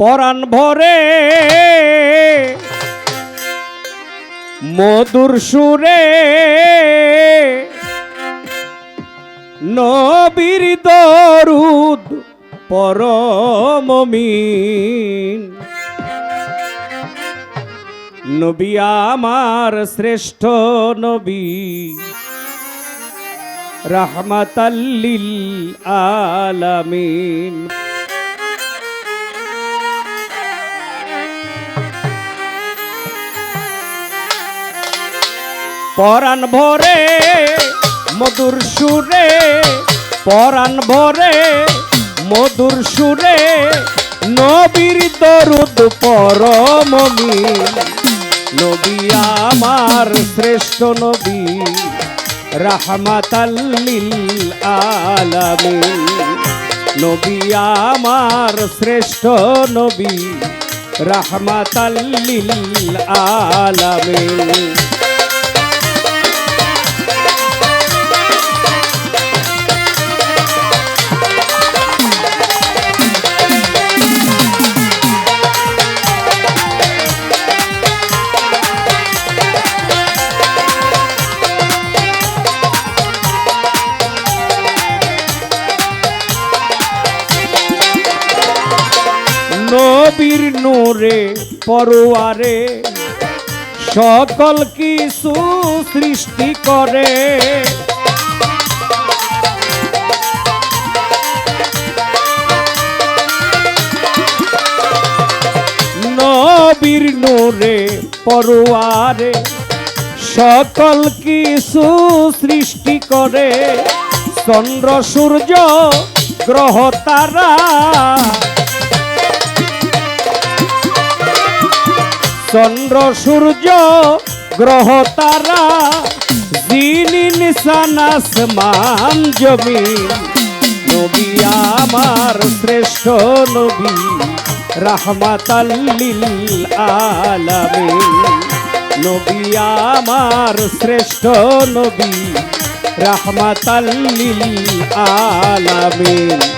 পরাণ ভরে মধুর সুরে নবীর দরুদ পরমমিন নবী আমার শ্রেষ্ঠ নবী রাহমাতাল্লিল আলামিন। পরাণ ভরে, মধুর সুরে, পরাণ ভরে, মধুর সুরে, নবীর দরুদ পরমমি নবী আমার শ্রেষ্ঠ নবী রাহমাতাল্লিল আলামিন। নবী আমার শ্রেষ্ঠ নবী রাহমাতাল্লিল আলামিন। পরোয়ারে সকল কিছু সৃষ্টি করে। নবীর নূরে পরোয়ারে সকল কিছু সৃষ্টি করে। চন্দ্র সূর্য, গ্রহ তারা চন্দ্র সূর্য, গ্রহ তারা জিনি নিশান আসমান জমিন নবী আমার শ্রেষ্ঠ নবী, রাহমাতাল্লিল আলামিন। নবী আমার শ্রেষ্ঠ নবী, রাহমাতাল্লিল আলামিন।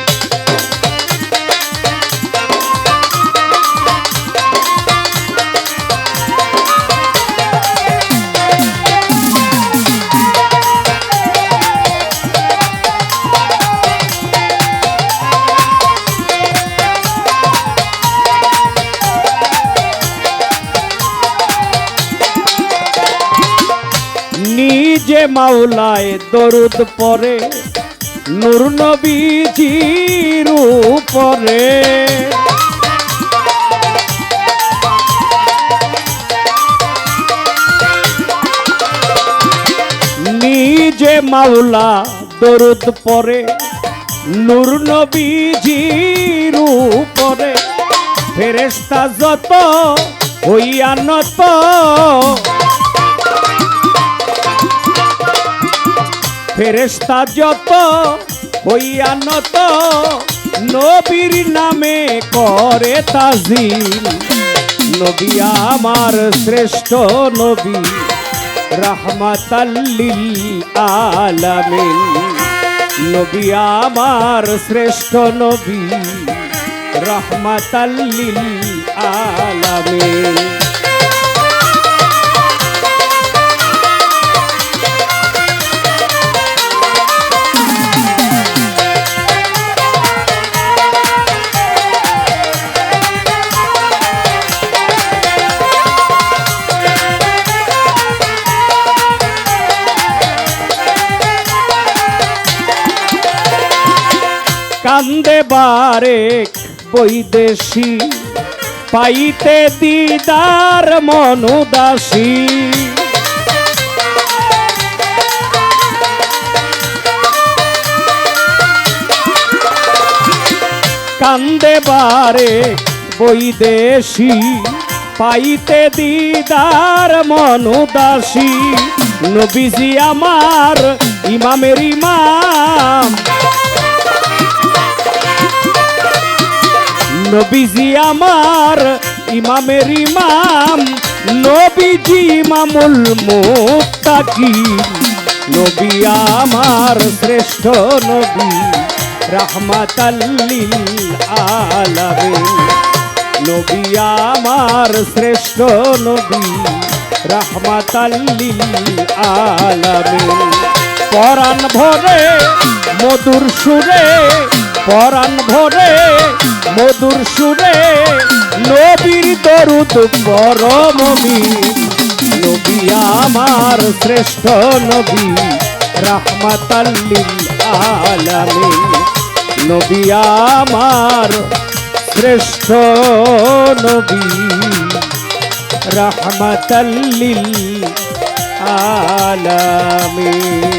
নিজে মাওলায় দরুদ পরে নূর নবীজির উপরে। নিজে মাওলা দরুদ পরে নূর নবীজির উপরে। ফেরেস্তা যত হইয়া নত ফেরেস্তা যত হইয়া নত, নবীর নামে করে তাজিম নবী আমার শ্রেষ্ঠ নবী, রাহমাতাল্লিল আলামিন। নবী আমার শ্রেষ্ঠ নবী, রাহমাতাল্লিল আলামিন। কান্দে বারেক বৈদেশি, পাইতে দিদার মনুদাসী। কান্দে বারে বৈদেশি, পাইতে দিদার মনুদাসী। নবীজি আমার ইমামের ইমাম নবীজি আমার, ইমামের ইমাম। নবীজি ইমামুল মুত্তাকিন নবী আমার শ্রেষ্ঠ নবী, রাহমাতাল্লিল আলামিন। নবী আমার শ্রেষ্ঠ নবী, রাহমাতাল্লিল আলামিন। পরাণ ভরে, মধুর সুরে পরাণ ভরে, মধুর সুরে, নবীর দরুদ পরমবী নবী আমার শ্রেষ্ঠ নবী, রাহমাতাল্লিল আলামিন। নবী আমার শ্রেষ্ঠ নবী, রহমতাল্লিল আলামিন।